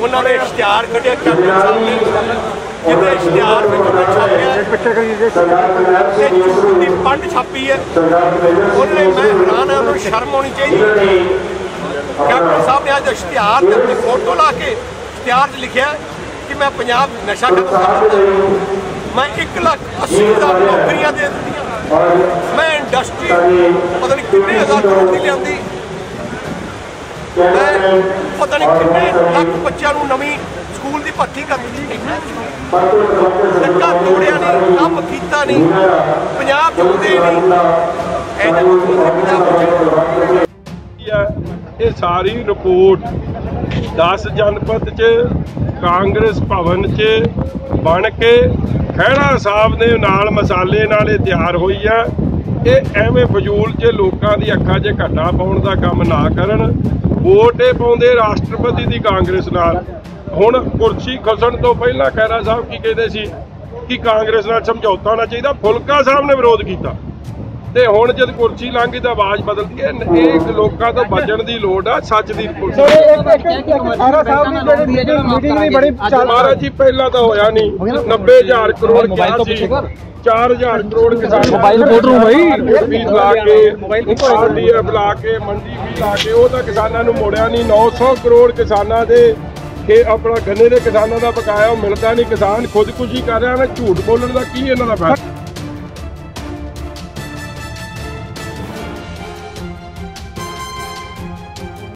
ਉਹਨਾਂ ਨੇ ਇਸ਼ਤਿਹਾਰ ਕੱਢਿਆ ਕੈਪਟਨ ਸਾਹਿਬ ਨੇ ਜਿਹਦੇ ਇਸ਼ਤਿਹਾਰ ਵਿੱਚ ਉਹਨਾਂ ਛਾਪਿਆ ਤੇ ਝੂਠ ਦੀ ਪੰਡ ਛਾਪੀ ਹੈ ਉਹਨੇ ਮੈਂ ਹੈਰਾਨ ਹਾਂ ਉਹਨੂੰ ਸ਼ਰਮ ਆਉਣੀ ਚਾਹੀਦੀ ਕੈਪਟਨ ਸਾਹਿਬ ਨੇ ਅੱਜ ਇਸ਼ਤਿਹਾਰ ਤੇ ਆਪਣੀ ਫੋਟੋ ਲਾ ਕੇ ਇਸ਼ਤਿਹਾਰ 'ਚ ਲਿਖਿਆ ਕਿ ਮੈਂ ਪੰਜਾਬ ਨਸ਼ਾ ਖਤਮ ਕਰਨਾ ਮੈਂ 1 ਲੱਖ 80 ਹਜ਼ਾਰ ਨੌਕਰੀਆਂ ਦੇ ਦਿੱਤੀਆਂ। ਮੈਂ ਇੰਡਸਟਰੀ ਪਤਾ ਨਹੀਂ ਕਿੰਨੇ ਹਜ਼ਾਰ ਕਰੋੜ ਦੀ ਲਿਆਂਦੀ। ਮੈਂ ਪਤਾ ਨਹੀਂ ਕਿੰਨੇ ਲੱਖ ਬੱਚਿਆਂ ਨੂੰ ਨਵੀਂ ਸਕੂਲ ਦੀ ਭਰਤੀ ਕਰ ਦਿੱਤੀ। ਤੋੜਿਆ ਨਹੀਂ, ਕੰਮ ਕੀਤਾ ਨਹੀਂ, ਪੰਜਾਬ ਚੁੱਕਦੇ ਨਹੀਂ। ਇਹਦੇ ਮੁੱਖ ਇਹ ਸਾਰੀ ਰਿਪੋਰਟ 10 ਜਨਪਦ ਚ, ਕਾਂਗਰਸ ਭਵਨ ਚ ਬਣ ਕੇ ਖਹਿਰਾ ਸਾਹਿਬ ਦੇ ਨਾਲ ਮਸਾਲੇ ਨਾਲ ਇਹ ਤਿਆਰ ਹੋਈ ਹੈ ਇਹ ਐਵੇਂ ਫਜ਼ੂਲ ਚ ਲੋਕਾਂ ਦੀ ਅੱਖਾਂ 'ਚ ਘੱਟਾ ਪਾਉਣ ਦਾ ਕੰਮ ਨਾ ਕਰਨ। ਵੋਟ ਇਹ ਪਾਉਂਦੇ ਰਾਸ਼ਟਰਪਤੀ ਦੀ ਕਾਂਗਰਸ ਨਾਲ। ਹੁਣ ਕੁਰਸੀ ਖਸਣ ਤੋਂ ਪਹਿਲਾਂ ਖਹਿਰਾ ਸਾਹਿਬ ਕੀ ਕਹਿੰਦੇ ਸੀ? ਕਿ ਕਾਂਗਰਸ ਨਾਲ ਸਮਝੌਤਾ ਹੋਣਾ ਚਾਹੀਦਾ। ਫੁਲਕਾ ਸਾਹਿਬ ਨੇ ਵਿਰੋਧ ਕੀਤਾ। ਤੇ ਹੁਣ ਜਦ ਕੁਰਸੀ ਲੰਘ ਤਾਂ ਆਵਾਜ਼ ਬਦਲਦੀ ਹੈ। ਇਹ ਲੋਕਾਂ ਤੋਂ ਬਚਣ ਦੀ ਲੋੜ ਆ ਸੱਚ ਦੀ ਵੀ ਮਹਾਰਾਜ ਜੀ ਪਹਿਲਾਂ ਤਾਂ ਹੋਇਆ ਨਹੀਂ। 90000 ਕਰੋੜ ਕਿਹਾ ਸੀ। 4000 ਕਰੋੜ ਕਿਸਾਨ ਮੋਬਾਈਲ ਰੂਮ ਬਈ। ਫੀਸ ਲਾ ਕੇ ਆਰਡੀਐਫ ਲਾ ਕੇ ਮੰਡੀ ਵੀ ਲਾ ਕੇ ਉਹ ਤਾਂ ਕਿਸਾਨਾਂ ਨੂੰ ਮੋੜਿਆ ਨਹੀਂ। 900 ਕਰੋੜ ਕਿਸਾਨਾਂ ਦੇ ਕਿ ਆਪਣਾ ਗੰਨੇ ਦੇ ਕਿਸਾਨਾਂ ਦਾ ਬਕਾਇਆ ਉਹ ਮਿਲਦਾ ਨਹੀਂ। ਕਿਸਾਨ ਖੁਦਕੁਸ਼ੀ ਕਰ ਰਿਹਾ ਨਾ ਝੂਠ ਬੋਲਣ ਦਾ ਕੀ ਇਹਨਾਂ ਦਾ ਫਾਇਦਾ?